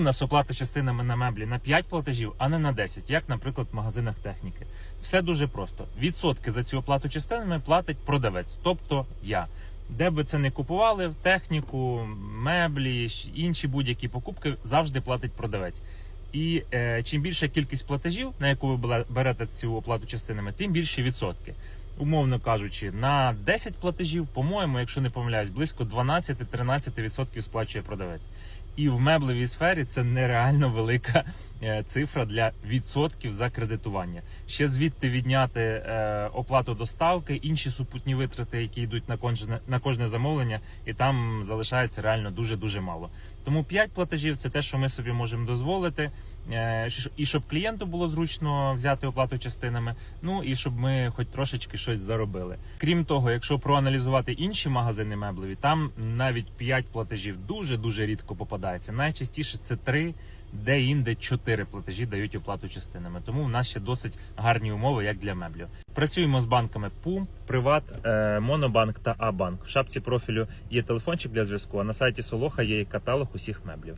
У нас оплата частинами на меблі на 5 платежів, а не на 10, як, наприклад, в магазинах техніки. Все дуже просто. Відсотки за цю оплату частинами платить продавець, тобто я. Де б ви це не купували, техніку, меблі, інші будь-які покупки завжди платить продавець. І е, чим більша кількість платежів, на яку ви берете цю оплату частинами, тим більші відсотки. Умовно кажучи, на 10 платежів, по-моєму, якщо не помиляюсь, близько 12-13% сплачує продавець. І в меблевій сфері це нереально велика е, цифра для відсотків за кредитування. Ще звідти відняти е, оплату доставки, інші супутні витрати, які йдуть на кожне, на кожне замовлення, і там залишається реально дуже дуже мало. Тому 5 платежів це те, що ми собі можемо дозволити, е, і щоб клієнту було зручно взяти оплату частинами. Ну і щоб ми хоч трошечки щось заробили. Крім того, якщо проаналізувати інші магазини меблеві, там навіть 5 платежів дуже дуже рідко попадається. Найчастіше це три, де інде чотири платежі дають оплату частинами. Тому в нас ще досить гарні умови, як для меблів. Працюємо з банками ПУМ, Приват, е, Монобанк та Абанк. В шапці профілю є телефончик для зв'язку. А на сайті Солоха є каталог усіх меблів.